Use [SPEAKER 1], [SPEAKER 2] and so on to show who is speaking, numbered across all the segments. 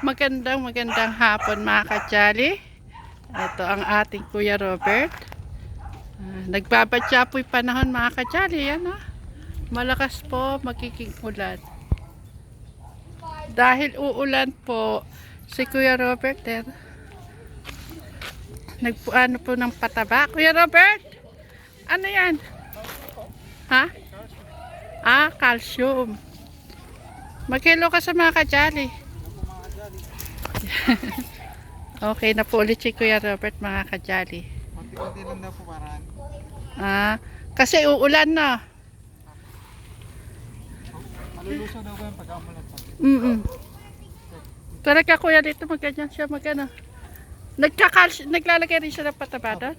[SPEAKER 1] Magandang magandang hapon mga kajali. Ito ang ating Kuya Robert. Ah, nagbabadya po'y panahon mga kajali. Yan ah. Malakas po magiging ulan. Dahil uulan po si Kuya Robert eh. Nagpuano po ng pataba. Kuya Robert! Ano yan? Ha? Ah, calcium. Magkilo ka sa mga kajali. okay na po ulit si Kuya Robert mga kajali.
[SPEAKER 2] Konti-konti lang daw po paraan.
[SPEAKER 1] Ah, kasi uulan na.
[SPEAKER 2] Malulusaw daw ba yung pag-amulat pa?
[SPEAKER 1] Mm Pero ka kuya dito magganyan siya magano. Nagkakal naglalagay rin siya ng pataba doon.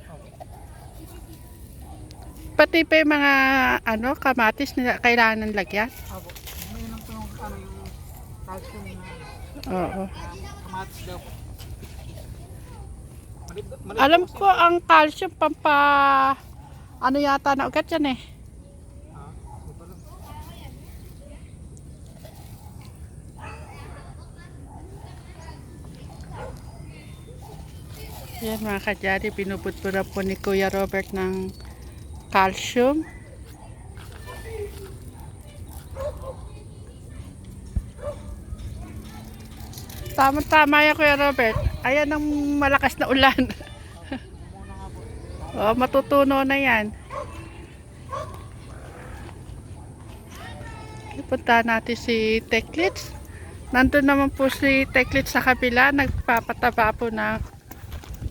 [SPEAKER 1] Pati pa yung mga ano, kamatis na kailangan ng lagyan.
[SPEAKER 2] Abo. May lang po yung ano yung calcium na
[SPEAKER 1] Oo.
[SPEAKER 2] na kamatis daw po. Malit, malit
[SPEAKER 1] Alam ko ang calcium pampa ano yata na ugat yan eh. Yan mga kadyari, pinuputpura po ni Kuya Robert ng calcium. Tama-tama yan Kuya Robert. Ayan ang malakas na ulan. Oh, matutuno na yan. Punta natin si Teklits. Nandun naman po si Teklits sa kabila. Nagpapataba po ng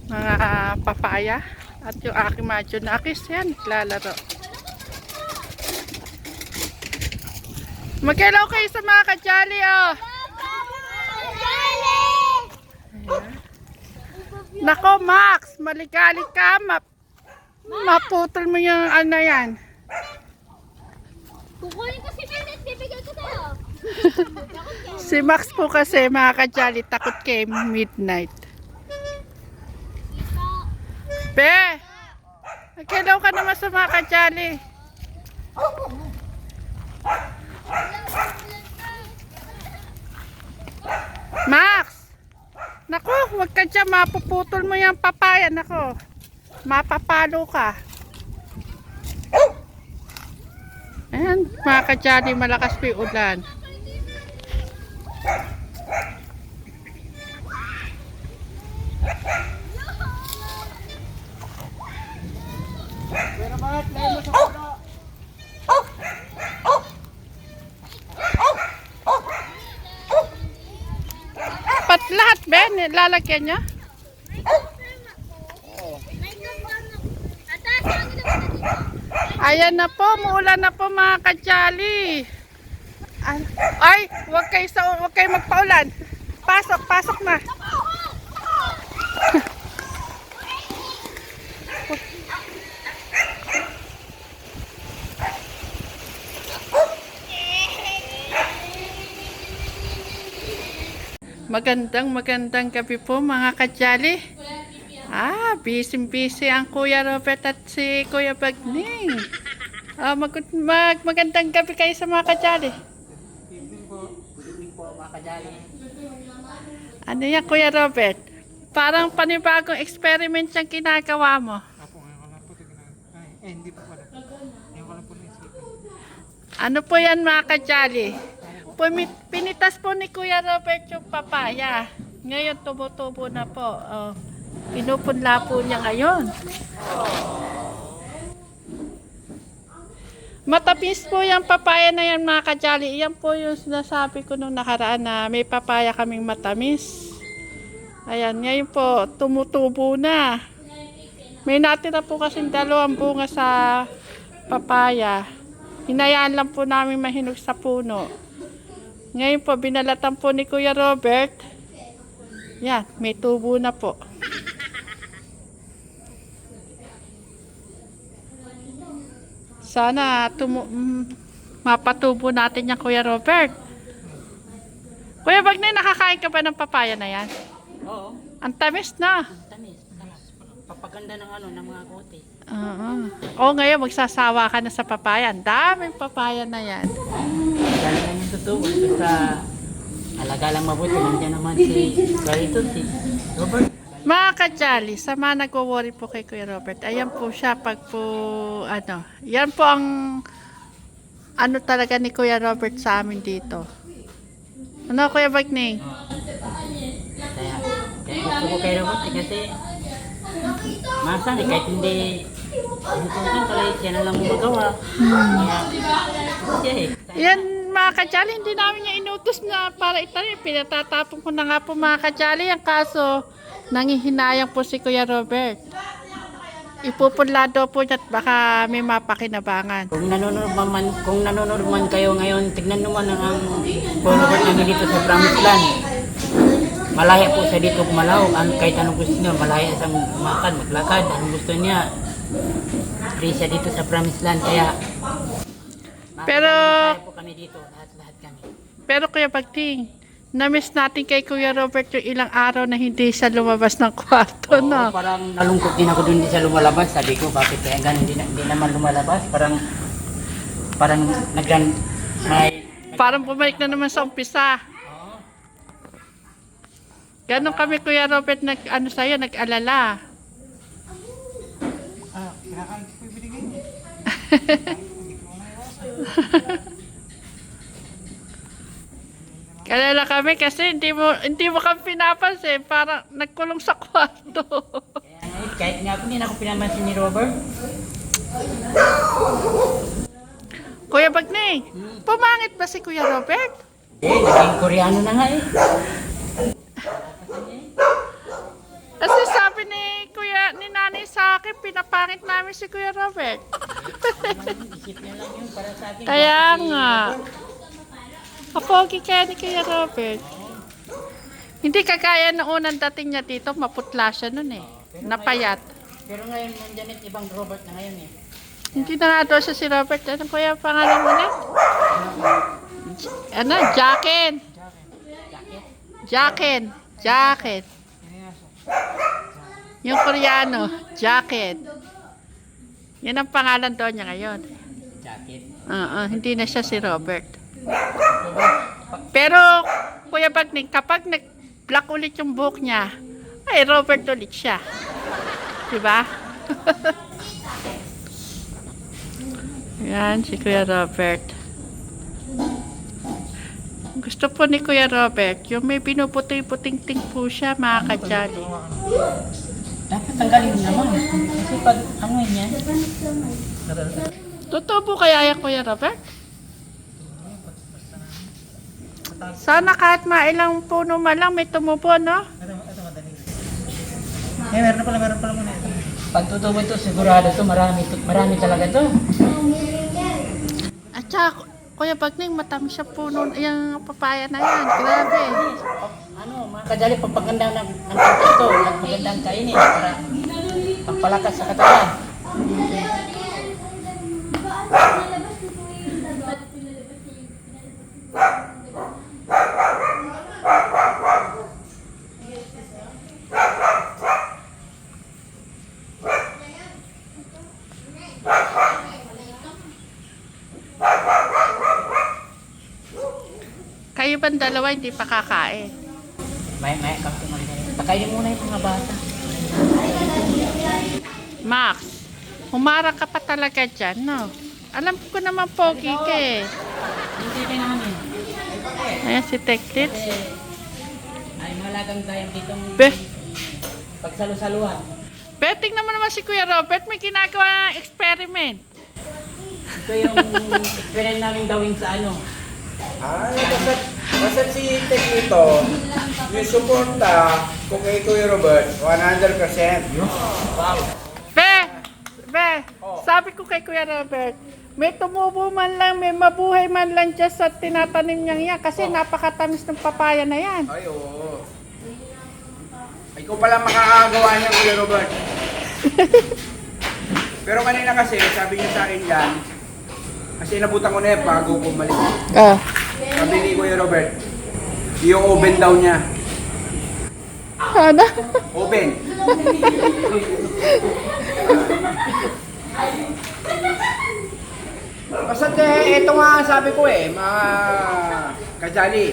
[SPEAKER 1] mga papaya. At yung aking madyo na akis yan, lalaro. Magkailaw kayo sa mga kajali, oh. Nako, Max, maligali ka. Map maputol mo yung ano yan.
[SPEAKER 3] Kukunin ko si Bennett, bibigay ko sa'yo.
[SPEAKER 1] Si Max po kasi mga kajali, takot kay midnight. Be! Nagkailaw ka naman sa mga kajali. Max! Nako, huwag ka dyan, mapuputol mo yung papaya. Nako, mapapalo ka. Ayan, mga kajali, malakas pa ulan.
[SPEAKER 2] Pero bakit layo mo sa
[SPEAKER 1] Ben, lalagyan niya. Ayan na po, muulan na po mga kajali. Ay, huwag kayo, sa, huwag kayo magpaulan. Pasok, pasok na. Magandang magandang gabi po mga kajali. Ah, busy-busy ang Kuya Robert at si Kuya Bagning. Ah, mag, mag magandang gabi kayo sa mga kajali. Ano yan Kuya Robert? Parang panibagong experiment yung ginagawa mo. Ano po yan mga kajali? Pumit, pinitas po ni Kuya Robert yung papaya. Ngayon tumutubo na po. Oh, pinupunla po niya ngayon. Matapis po yung papaya na yan mga kajali. Yan po yung sinasabi ko nung nakaraan na may papaya kaming matamis. Ayan, ngayon po tumutubo na. May natira po kasing dalawang bunga sa papaya. Hinayaan lang po namin mahinog sa puno. Ngayon po, binalatan po ni Kuya Robert. Yan, may tubo na po. Sana tumu mm, mapatubo natin yan, Kuya Robert. Kuya Bagnay, nakakain ka ba ng papaya na yan?
[SPEAKER 4] Oo,
[SPEAKER 1] Ang tamis na.
[SPEAKER 4] tamis. Papaganda ng ano, ng mga kote.
[SPEAKER 1] Oo. Oo, ngayon magsasawa ka na sa papaya. Ang daming papaya na yan.
[SPEAKER 4] Galing naman totoo. Sa Alaga lang mabuti. Nandiyan naman si Carlito, si Robert.
[SPEAKER 1] Mga kajali, sama nagwo-worry po kay Kuya Robert. Ayan po siya pag po, ano, yan po ang, ano talaga ni Kuya Robert sa amin dito. Ano, Kuya Bagning?
[SPEAKER 4] Kaya, kaya gusto ko kay Robert eh, kasi Masan eh, kahit hindi Inutusan pala siya na lang gumagawa. Kaya, siya eh.
[SPEAKER 1] Yan mga kajali, hindi namin niya inutos na para itanim. Pinatatapon ko na nga po mga kajali. Ang kaso, nangihinayang po si Kuya Robert. Ipupunlado po niya at baka may mapakinabangan.
[SPEAKER 4] Kung nanonood man, kung nanonood man kayo ngayon, tignan naman ang follower namin dito sa Promised Land. Malaya po sa dito kumalaw. Ang, kahit anong gusto niya, malaya siyang makan, maglakad. Anong gusto niya, free siya dito sa Promised Land. Kaya,
[SPEAKER 1] Pero-
[SPEAKER 4] makakasaya po kami dito, lahat-lahat kami.
[SPEAKER 1] Pero Kuya Bagting, na-miss natin kay Kuya Robert yung ilang araw na hindi siya lumabas ng kwarto
[SPEAKER 4] Oo,
[SPEAKER 1] na.
[SPEAKER 4] parang nalungkot din ako doon di siya lumalabas. Sabi ko, bakit kaya ganun di, na- di naman lumalabas? Parang, parang nagran, may,
[SPEAKER 1] Parang bumalik na naman sa umpisa.
[SPEAKER 4] Oo.
[SPEAKER 1] Ganon kami Kuya Robert nag ano sa'yo, nag-alala.
[SPEAKER 2] Ah, kinakain ko po yung binigay niya.
[SPEAKER 1] Kalala kami kasi hindi mo hindi mo kami pinapansin, parang nagkulong sa kwarto.
[SPEAKER 4] Kaya kahit nga ako, hindi na ako pinamansin ni Robert.
[SPEAKER 1] Kuya Bagning, pumangit ba si Kuya Robert?
[SPEAKER 4] Eh, naging koreano na nga eh.
[SPEAKER 1] Kasi sabi ni Kuya ni Nanay sa akin, pinapangit namin si Kuya Robert. Kaya nga. Kapogi kaya ni Kuya Robert. Hindi kagaya ng unang dating niya dito, maputla siya nun eh. Napayat.
[SPEAKER 4] Pero ngayon, nandyan at ibang Robert na ngayon eh.
[SPEAKER 1] Hindi na nga daw siya si Robert. Ano kuya ang pangalan mo na? Ano? Jacken. Jacken. Jacket. Yung koreano, jacket. Yan ang pangalan doon niya ngayon.
[SPEAKER 4] Jacket.
[SPEAKER 1] Oo, hindi na siya si Robert. Pero, Kuya Bagning, kapag nag-black ulit yung buhok niya, ay Robert ulit siya. Diba? Yan, si Kuya Robert. Gusto po ni Kuya Robert, yung may pinuputing-puting-ting po siya, mga kajali.
[SPEAKER 4] Dapat tanggalin mo naman. Kasi pag ano niya,
[SPEAKER 1] Totoo po kaya yan, Kuya Robert? Sana kahit mailang puno man lang may tumubo, no?
[SPEAKER 2] Ito, ito. Eh, meron pala, meron pala muna ito.
[SPEAKER 4] pag tutubo ito, sigurado to marami, to, marami talaga to.
[SPEAKER 1] At saka, Kuya Bagning, matamis siya puno, yung papaya na yan. Grabe.
[SPEAKER 4] Ano, mga kajali, pagpaganda ng, ng ito, magandang kainin para pampalakas sa katawan.
[SPEAKER 1] Kayo bang dalawa hindi pa kakain?
[SPEAKER 4] May, may, kapit mo rin. Pakainin muna yung mga bata.
[SPEAKER 1] Max, humara ka pa talaga dyan, no? Alam ko naman pogi ka eh.
[SPEAKER 4] Hindi rin namin.
[SPEAKER 1] Ayan si Teklits.
[SPEAKER 4] Kasi, ay malagang tayong ditong
[SPEAKER 1] Be,
[SPEAKER 4] pagsalusaluhan.
[SPEAKER 1] be, tingnan mo naman si Kuya Robert, may ginagawa ng experiment.
[SPEAKER 4] Ito yung experience namin gawin sa ano.
[SPEAKER 5] Ay, basta, basta si Tek nito, yung suporta kung kay Kuya Robert, 100%.
[SPEAKER 1] Be, be, sabi ko kay Kuya Robert, may tumubo man lang, may mabuhay man lang dyan sa tinatanim niyang yan kasi napakatamis ng papaya na yan.
[SPEAKER 5] Ay, oo. Ikaw pala makakagawa niya, Kuya Robert. Pero kanina kasi, sabi niya sa akin yan, kasi nabutan ko na yan bago bumalik.
[SPEAKER 1] Ah.
[SPEAKER 5] Sabi ni Kuya Robert, yung oven daw niya.
[SPEAKER 1] Ano?
[SPEAKER 5] Oven. Basta eh, ito nga ang sabi ko eh, mga kajali.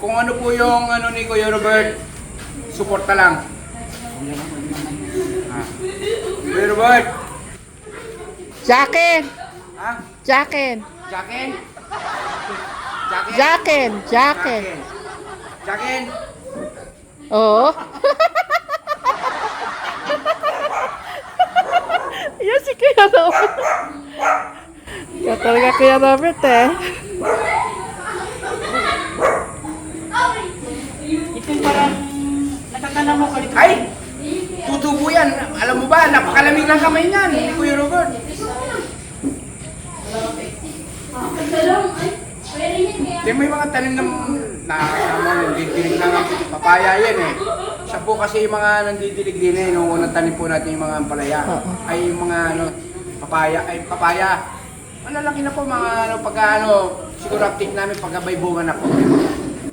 [SPEAKER 5] kung ano po yung ano ni Kuya Robert, suporta lang. Ah. Kuya Robert,
[SPEAKER 1] Jacken!
[SPEAKER 5] ha?
[SPEAKER 1] Jacken!
[SPEAKER 5] Jacken? Jacken?
[SPEAKER 1] Jacken! Jacken!
[SPEAKER 5] Jacken?
[SPEAKER 1] Oo. Yan si Kuya Robert. Kaya talaga Kuya Robert eh.
[SPEAKER 4] Ito parang nakakala mo.
[SPEAKER 5] Ay! Tutubo yan. Alam mo ba, napakalamig ng kamay niyan ni Kuya Robert. Di may mga tanim ng na na nandidilig na nga papaya yan eh. Siya po kasi yung mga nandidilig din eh, nung unang tanim po natin yung mga ampalaya. Ay yung mga ano, papaya, ay papaya. Malalaki na po mga ano, pagka ano, siguro update namin pagka may bunga na po.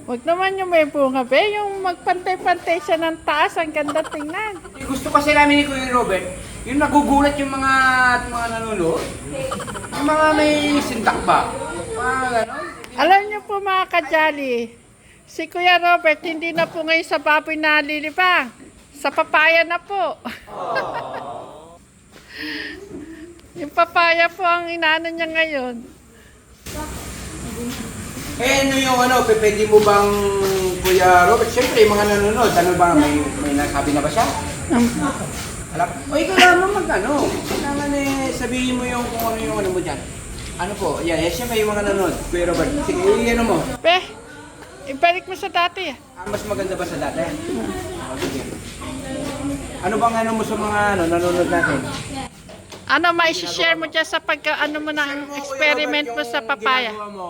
[SPEAKER 1] Huwag naman yung may bunga, be. Yung magpantay-pantay siya ng taas, ang ganda tingnan.
[SPEAKER 5] Gusto kasi namin ni Kuya Robert, yung nagugulat yung mga mga nanonood. Yung mga may sintak ba? Mga gano'n.
[SPEAKER 1] Alam niyo po mga kajali, si Kuya Robert hindi na po ngayon sa baboy na lilibang. Sa papaya na po. yung papaya po ang inano niya ngayon.
[SPEAKER 5] Eh, ano yung ano, pe- pwede mo bang, Kuya Robert, siyempre yung mga nanonood, ano ba, may, may nasabi na ba siya? Alam, o ikaw lamang mag ano, kailangan eh, sabihin mo yung kung ano yung ano mo dyan. Ano po, yan, eh, siyempre yung mga nanonood, Kuya Robert, sige, ano mo,
[SPEAKER 1] Be, ibalik mo sa dati.
[SPEAKER 5] ah, mas maganda ba sa dati? Sige. Ano bang ano mo sa mga ano, nanonood natin?
[SPEAKER 1] Ano, mai-share mo dyan sa pag, ano mo ng experiment mo sa papaya.
[SPEAKER 5] Ginagawa mo.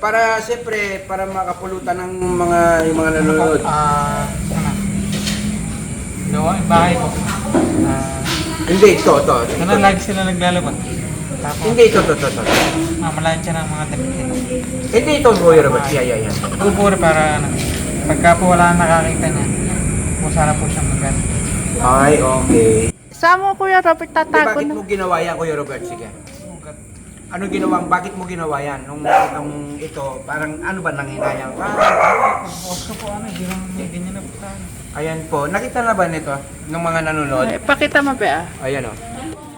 [SPEAKER 5] Para siyempre, para makapulutan ng mga yung mga nanonood.
[SPEAKER 2] Ah, ano? Gawa bahay ko. Ah,
[SPEAKER 5] Hindi, ito, ito.
[SPEAKER 2] ano lagi sila naglalabas. Tapos,
[SPEAKER 5] Hindi, ito, ito, ito. ito.
[SPEAKER 2] mamalansya ng mga damit.
[SPEAKER 5] Hindi, ito, Kuya Robert. Yeah, yeah, yeah.
[SPEAKER 2] Buburi para ano, pagka po wala nang nakakita niya, kung sana po siyang maganda.
[SPEAKER 5] Ay, okay.
[SPEAKER 1] Saan mo Kuya Robert
[SPEAKER 5] Di,
[SPEAKER 1] tatago
[SPEAKER 5] bakit
[SPEAKER 1] na?
[SPEAKER 5] mo ginawa yan, Kuya Robert? Sige. Ano ginawa, bakit mo ginawa yan? Nung nung ito, parang ano ba nanghinayang ka?
[SPEAKER 2] Boss ko po ano, hindi lang may ganyan na po sa akin.
[SPEAKER 5] Ayan po, nakita na ba nito ng mga nanonood?
[SPEAKER 1] Ay, pakita mo, be ah.
[SPEAKER 5] Ayan o.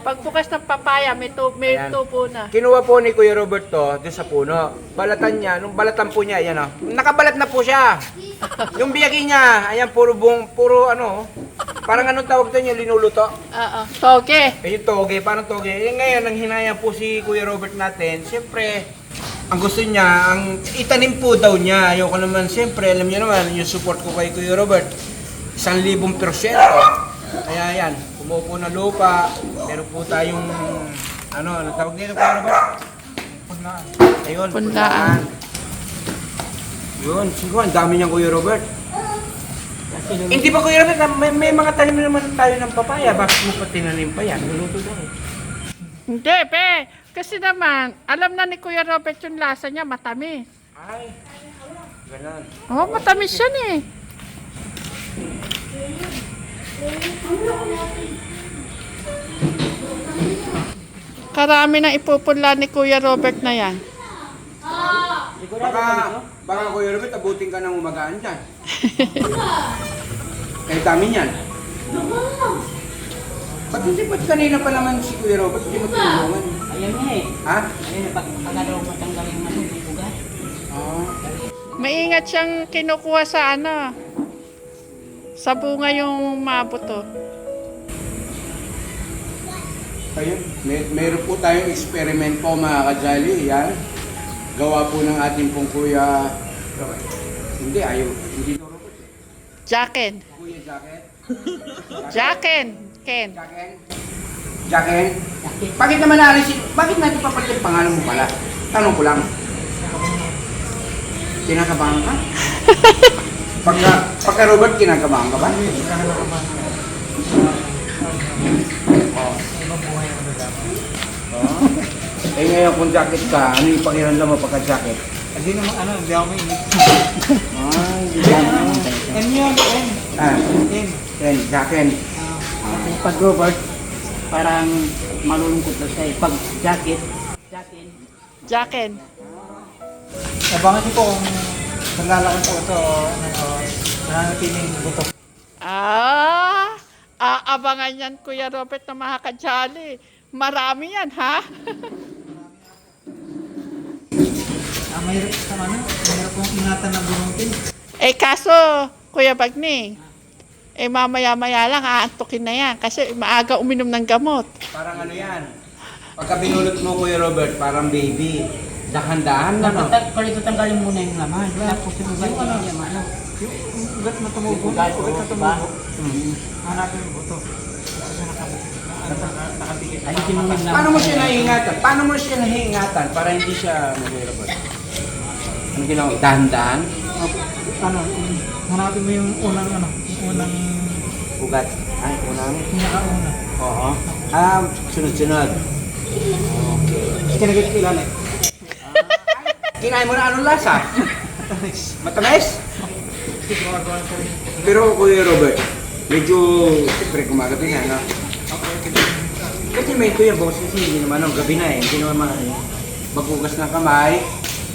[SPEAKER 1] Pagbukas ng papaya, may, tu- may
[SPEAKER 5] Ayan.
[SPEAKER 1] tubo na.
[SPEAKER 5] Kinuha po ni Kuya Robert to doon sa puno. Balatan niya, nung balatan po niya, ayan o. Nakabalat na po siya. Yung biyagi niya, ayan, puro buong, puro ano, parang anong tawag doon yung linuluto?
[SPEAKER 1] Oo, toge.
[SPEAKER 5] Eh, yung toge, parang toge. Eh, ngayon, ang hinaya po si Kuya Robert natin, siyempre, ang gusto niya, ang itanim po daw niya. Ayoko naman, siyempre, alam niyo naman, yung support ko kay Kuya Robert, isang libong persyento. Kaya yan, kumupo na lupa, meron po tayong, ano, ano tawag dito Kuya Robert?
[SPEAKER 2] Punlaan.
[SPEAKER 5] Ayun,
[SPEAKER 1] Punlaan.
[SPEAKER 5] Yun, siguro, ang dami niyang Kuya Robert. Hindi ba Kuya Robert, may, may mga tanim naman tayo ng papaya, bakit mo pa tinanim pa yan? Luluto daw. eh.
[SPEAKER 1] Hindi, be. Kasi naman, alam na ni Kuya Robert yung lasa niya, matamis.
[SPEAKER 5] Ay, ganun.
[SPEAKER 1] Oh, matamis yan eh. Karami na ipupunla ni Kuya Robert na yan.
[SPEAKER 5] Baka, baka Kuya Robert, abutin ka ng umagaan dyan. Kaya dami niyan. Ba't hindi ba't kanina pa naman si Kuya Robert, hindi mo tinulungan?
[SPEAKER 4] Ayan nga eh.
[SPEAKER 5] Ha?
[SPEAKER 4] Ayan, pag yung ano, yung ugat.
[SPEAKER 5] Oo.
[SPEAKER 1] Maingat siyang kinukuha sa ano. Sa bunga yung mabuto.
[SPEAKER 5] Ayun, may, meron po tayong experiment po mga kajali. Yan. Gawa po ng ating pong Kuya. Hindi, ayaw. Hindi to Robert. eh.
[SPEAKER 1] Jacken.
[SPEAKER 5] Kuya Jacket.
[SPEAKER 1] Jacken. Ken.
[SPEAKER 5] Jacken. Jacken. Bakit naman naalisin? Bakit natin papalit yung pangalan mo pala? Tanong ko lang. Kinakabahan ka? pagka, pagka Robert, kinakabahan ka ba? Oh. Eh ngayon kung jacket ka, ano yung pakiramdam mo pagka jacket?
[SPEAKER 2] Hindi naman ano, hindi ako mainit.
[SPEAKER 5] Ay, hindi yan.
[SPEAKER 2] Yan yun, yan.
[SPEAKER 5] Ah,
[SPEAKER 2] Yan.
[SPEAKER 5] yan, jacket.
[SPEAKER 4] Kasi pag Robert, parang malulungkot na siya eh. Pag jacket, jacket,
[SPEAKER 1] Jacken.
[SPEAKER 2] Abangan niyo po kung Paglalaki po ito, ano, nananatiling buto.
[SPEAKER 1] Ah, aabangan yan, Kuya Robert, na mga kajali. Marami yan, ha?
[SPEAKER 2] Ah, mahirap sa ano, mahirap pong ingatan ng bunutin.
[SPEAKER 1] eh, kaso, Kuya Bagning, eh, mamaya-maya lang, aantukin na yan. Kasi maaga uminom ng gamot.
[SPEAKER 5] Parang ano yan. Pagka binulot mo, Kuya Robert, parang baby. Dahan-dahan na, no?
[SPEAKER 4] Dapat pala ito tanggalin muna yung laman. Tapos yung ugat
[SPEAKER 2] Yung ano?
[SPEAKER 4] yung ano.
[SPEAKER 2] Yung ugat na tumubo,
[SPEAKER 4] Ugat,
[SPEAKER 2] ugat na
[SPEAKER 4] oo, diba?
[SPEAKER 2] tumubo. Hanapin yung buto.
[SPEAKER 4] Laman.
[SPEAKER 5] Paano mo siya nahingatan? Paano mo siya nahingatan para hindi siya mag-robot? Ano ginawa? Dahan-dahan?
[SPEAKER 2] Ano, um, hanapin mo yung unang ano, yung unang
[SPEAKER 5] Ugat? Ay, unang?
[SPEAKER 2] pinakauna.
[SPEAKER 5] Oo. Ah, sunod-sunod. Okay.
[SPEAKER 2] Kinagit ilan eh.
[SPEAKER 5] Kinain mo na anong lasa?
[SPEAKER 2] Matamis.
[SPEAKER 5] Matamis?
[SPEAKER 2] Ko.
[SPEAKER 5] Pero Kuya Robert, medyo, siyempre kumagabi nga, no? Kasi may kuya boss, kasi hindi naman, no, gabi na eh, hindi naman mga, maghugas ng kamay,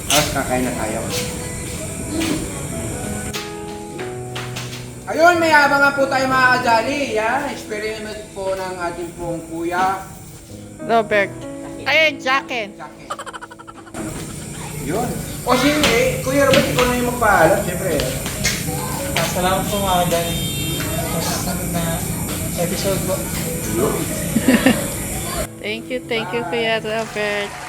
[SPEAKER 5] tapos kakain na tayo. Ayun, may abangan po tayo mga kajali. Yan, experiment po ng ating pong kuya.
[SPEAKER 1] Robert. Ay, Jacken.
[SPEAKER 5] Jackie. Yun. O sige, Kuya Robert, ikaw na yung magpaalam, siyempre.
[SPEAKER 2] Salamat po mga dyan. Sa na episode po.
[SPEAKER 1] Thank you, thank you, Kuya Robert.